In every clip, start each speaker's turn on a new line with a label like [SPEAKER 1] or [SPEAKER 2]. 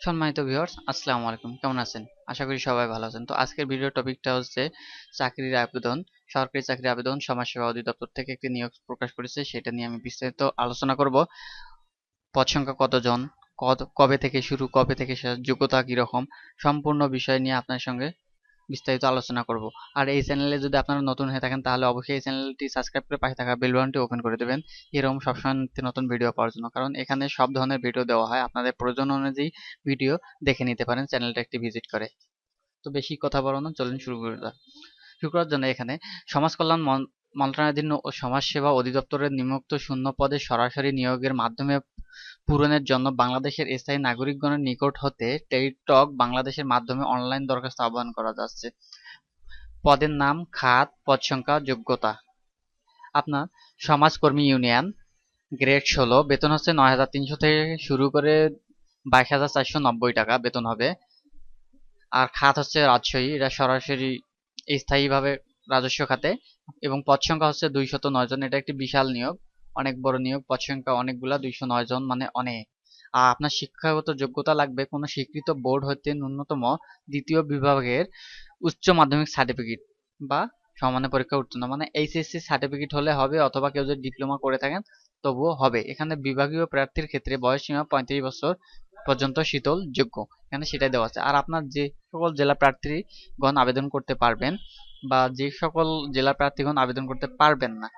[SPEAKER 1] সম্মানিত ভিউয়ার্স আসসালামু আলাইকুম। কেমন আছেন? আশা করি সবাই ভালো আছেন। তো আজকের ভিডিও টপিকটা হচ্ছে চাকরির আবেদন, সরকারি চাকরির আবেদন সমাজসেবা অধিদপ্তর থেকে একটি নিয়োগ প্রকাশ করেছে। সেটা নিয়ে আমি বিস্তারিত আলোচনা করব। পদ সংখ্যা কতজন, কত, কবে থেকে শুরু, কবে থেকে শেষ যোগ্যতা কীরকম, সম্পূর্ণ বিষয় নিয়ে আপনার সঙ্গে বিস্তারিত আলোচনা করব। আর এই চ্যানেলে যদি আপনারা নতুন হয়ে থাকেন, তাহলে অবশ্যই এই চ্যানেলটি সাবস্ক্রাইব করে পাশে থাকা বেল বাটনটি ওপেন করে দেবেন। এরকম সবসময় নতুন ভিডিও পাওয়ার জন্য। কারণ এখানে সব ধরনের ভিডিও দেওয়া হয়। আপনাদের প্রয়োজন অনুযায়ী ভিডিও দেখে নিতে পারেন চ্যানেলটা একটি ভিজিট করে। তো বেশি কথা বলো না, চলুন শুরু করে দাও শুরু করার জন্য এখানে সমাজ কল্যাণ মন্ত্রণালয়াধীন ও সমাজসেবা অধিদপ্তরের নিম্নোক্ত শূন্য পদে সরাসরি নিয়োগের মাধ্যমে পূরণের জন্য বাংলাদেশের স্থায়ী নাগরিকগণের নিকট হতে টেলিটক বাংলাদেশের মাধ্যমে অনলাইন দরখাস্ত আহ্বান করা যাচ্ছে। পদের নাম খাত, পদ সংখ্যা, যোগ্যতা। আপনার সমাজকর্মী ইউনিয়ন, গ্রেড ষোলো, বেতন হচ্ছে নয় হাজার তিনশো থেকে শুরু করে বাইশ হাজার চারশো নব্বই টাকা বেতন হবে। আর খাত হচ্ছে রাজশাহী, এটা সরাসরি স্থায়ীভাবে রাজস্ব খাতে এবং পদ সংখ্যা হচ্ছে দুইশত নয় জন, এটা একটি বিশাল নিয়োগ। অনেক বড় নিয়োগ, পদ সংখ্যা অনেকগুলা, দুইশো নয় জন মানে অনেক। আর আপনার শিক্ষাগত যোগ্যতা লাগবে কোনো স্বীকৃত বোর্ড হতে ন্যূনতম দ্বিতীয় বিভাগের উচ্চ মাধ্যমিক সার্টিফিকেট বা সমান্য পরীক্ষা উত্তীর্ণ। মানে এইচএসসি সার্টিফিকেট হলে হবে, অথবা কেউ যদি ডিপ্লোমা করে থাকেন, তবুও হবে। এখানে বিভাগীয় প্রার্থীর ক্ষেত্রে বয়স সীমা পঁয়ত্রিশ বছর পর্যন্ত শীতল যোগ্য। এখানে সেটাই দেওয়া আছে। আর আপনার যে সকল জেলা প্রার্থীগণ আবেদন করতে পারবেন, বা যে সকল জেলা প্রার্থীগণ আবেদন করতে পারবেন না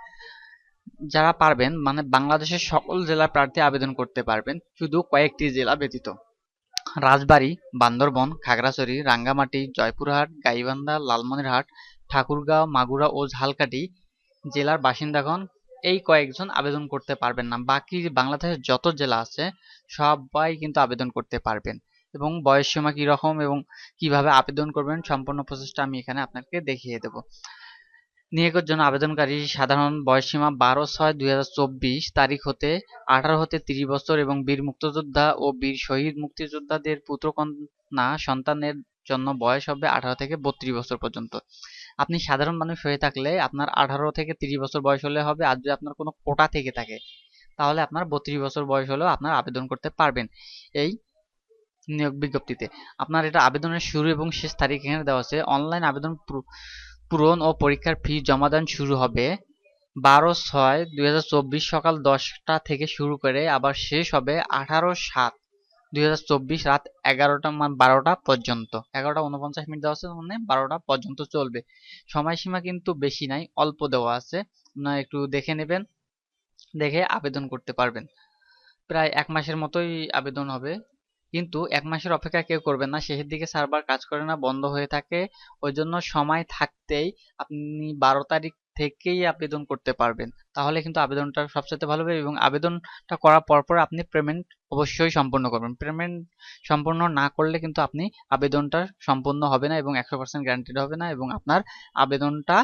[SPEAKER 1] যারা পারবেন মানে বাংলাদেশের সকল জেলার প্রার্থী আবেদন করতে পারবেন, শুধু কয়েকটি জেলা ব্যতীত। রাজবাড়ী, বান্দরবন, খাগড়াছড়ি, রাঙ্গামাটি, জয়পুরহাট, গাইবান্ধা, লালমনিরহাট, ঠাকুরগাঁও, মাগুরা ও ঝালকাঠি জেলার বাসিন্দাগণ এই কয়েকজন আবেদন করতে পারবেন না। বাকি বাংলাদেশের যত জেলা আছে, সবাই কিন্তু আবেদন করতে পারবেন। এবং বয়সসীমা কীরকম এবং কীভাবে আবেদন করবেন, সম্পূর্ণ প্রসেসটা আমি এখানে আপনাকে দেখিয়ে দেব। নিয়োগের জন্য আবেদনকারী সাধারণ বয়সসীমা বারো ছয় দুই হাজার চব্বিশ তারিখ হতে আঠারো হতে তিরিশ বছর এবং বীর মুক্তিযোদ্ধা ও বীর শহীদ মুক্তিযোদ্ধাদের পুত্রকন্যা সন্তানের জন্য বয়স হবে আঠারো থেকে বত্রিশ বছর পর্যন্ত। আপনি সাধারণ মানুষ হয়ে থাকলে আপনার আঠারো থেকে তিরিশ বছর বয়স হলে হবে, আর যদি আপনার কোনো কোটা থেকে থাকে, তাহলে আপনার বত্রিশ বছর বয়স হলেও আপনার আবেদন করতে পারবেন এই নিয়োগ বিজ্ঞপ্তিতে। আপনার এটা আবেদনের শুরু এবং শেষ তারিখ এখানে দেওয়া আছে। অনলাইন আবেদন পূরণ ও পরীক্ষার ফি জমাদান শুরু হবে বারো ছয় দুই সকাল দশটা থেকে শুরু করে আবার শেষ হবে আঠারো সাত দুই রাত এগারোটা মানে বারোটা পর্যন্ত। এগারোটা উনপঞ্চাশ মিনিট দেওয়া আছে মানে বারোটা পর্যন্ত চলবে। সময়সীমা কিন্তু বেশি নাই, অল্প দেওয়া আছে। না একটু দেখে নেবেন, দেখে আবেদন করতে পারবেন। প্রায় এক মাসের মতোই আবেদন হবে। কিন্তু এক মাসের অপেক্ষা কেউ করবেন না। শেষের দিকে সার্ভার কাজ করে না, বন্ধ হয়ে থাকে। ওই জন্য সময় থাকতেই আপনি বারো তারিখ থেকেই আবেদন করতে পারবেন। তাহলে কিন্তু আবেদনটা সবচেয়ে ভালো হবে এবং আবেদনটা করার পরপর আপনি পেমেন্ট অবশ্যই সম্পূর্ণ করবেন। পেমেন্ট সম্পূর্ণ না করলে কিন্তু আপনি আবেদনটা সম্পূর্ণ হবে না এবং একশো পার্সেন্ট গ্যারান্টিড হবে না এবং আপনার আবেদনটা,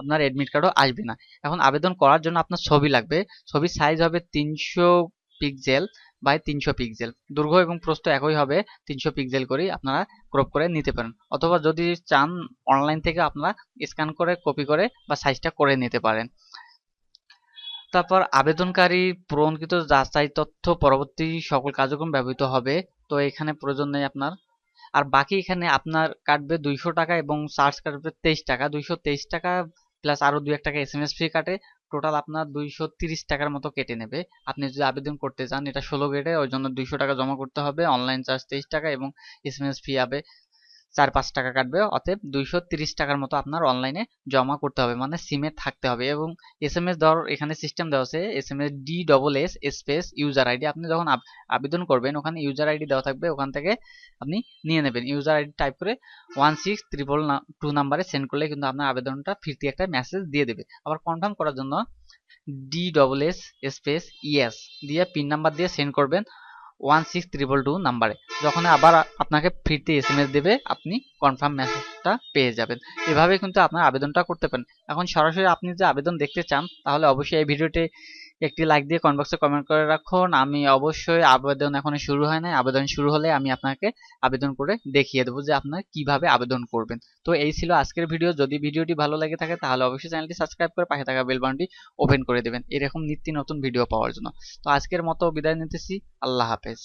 [SPEAKER 1] আপনার অ্যাডমিট কার্ডও আসবে না। এখন আবেদন করার জন্য আপনার ছবি লাগবে। ছবির সাইজ হবে তিনশো পিক্সেল বাই তিনশো পিক্সেল দৈর্ঘ্য এবং প্রস্থ একই হবে, তিনশো পিক্সেল করেই আপনারা ক্রপ করে নিতে পারেন। অথবা যদি চান অনলাইন থেকে আপনারা স্ক্যান করে কপি করে বা সাইজটা করে নিতে পারেন। তারপর আবেদনকারী পূরণকৃত যাচাই তথ্য পরবর্তী সকল কার্যক্রম ব্যবহৃত হবে। তো এখানে প্রয়োজন নেই আপনার। আর বাকি এখানে আপনার কাটবে দুইশো টাকা এবং চার্জ কাটবে তেইশ টাকা। দুইশো তেইশ টাকা প্লাস আরও দুই এক টাকা এস এম এস ফি কাটে। টোটাল আপনার দুইশো তিরিশ টাকার মতো কেটে নেবে। আপনি যদি আবেদন করতে চান, এটা ষোলো গ্রেডে ওই জন্য দুইশো টাকা জমা করতে হবে। অনলাইন চার্জ তেইশ টাকা এবং এস এম এস ফি আবে চার পাঁচ টাকা কাটবে, অতএব দুইশো তিরিশ টাকার মতো আপনার অনলাইনে জমা করতে হবে মানে সিমে থাকতে হবে এবং এস এম এস দেওয়ার এখানে সিস্টেম দেওয়া আছে S M S D double S space user ID আপনি যখন আবেদন করবেন, ওখানে ইউজার আইডি দেওয়া থাকবে, ওখান থেকে আপনি নিয়ে নেবেন। ইউজার আইডি টাইপ করে ওয়ান সিক্স ত্রিপল টু নাম্বারে সেন্ড করলে কিন্তু আপনার আবেদনটা ফিরতি একটা মেসেজ দিয়ে দেবে। আবার কনফার্ম করার জন্য D double S space ES দিয়ে পিন নাম্বার দিয়ে সেন্ড করবেন। ওয়ান সিক্স ত্রিপল টু নাম্বারে। যখন আবার আপনাকে ফিরতে এস এম এস দেবে, আপনি কনফার্ম মেসেজটা পেয়ে যাবেন। এভাবে কিন্তু আপনার আবেদনটা করতে পারেন। এখন সরাসরি আপনি যে আবেদন দেখতে চান, তাহলে অবশ্যই এই ভিডিওটি একটি লাইক দিয়ে কমেন্ট বক্সে কমেন্ট করে রাখুন। আমি অবশ্যই আবেদন এখনও শুরু হয় নাই। আবেদন শুরু হলে আমি আপনাকে আবেদন করে দেখিয়ে দেবো যে আপনার কীভাবে আবেদন করবেন। তো এই ছিল আজকের ভিডিও যদি ভিডিওটি ভালো লাগে থাকে, তাহলে অবশ্যই চ্যানেলটি সাবস্ক্রাইব করে পাশে থাকা বেল বাটনটি ওপেন করে দেবেন। এরকম নিত্য নতুন ভিডিও পাওয়ার জন্য। তো আজকের মতো বিদায় নিতেছি। আল্লাহ হাফেজ।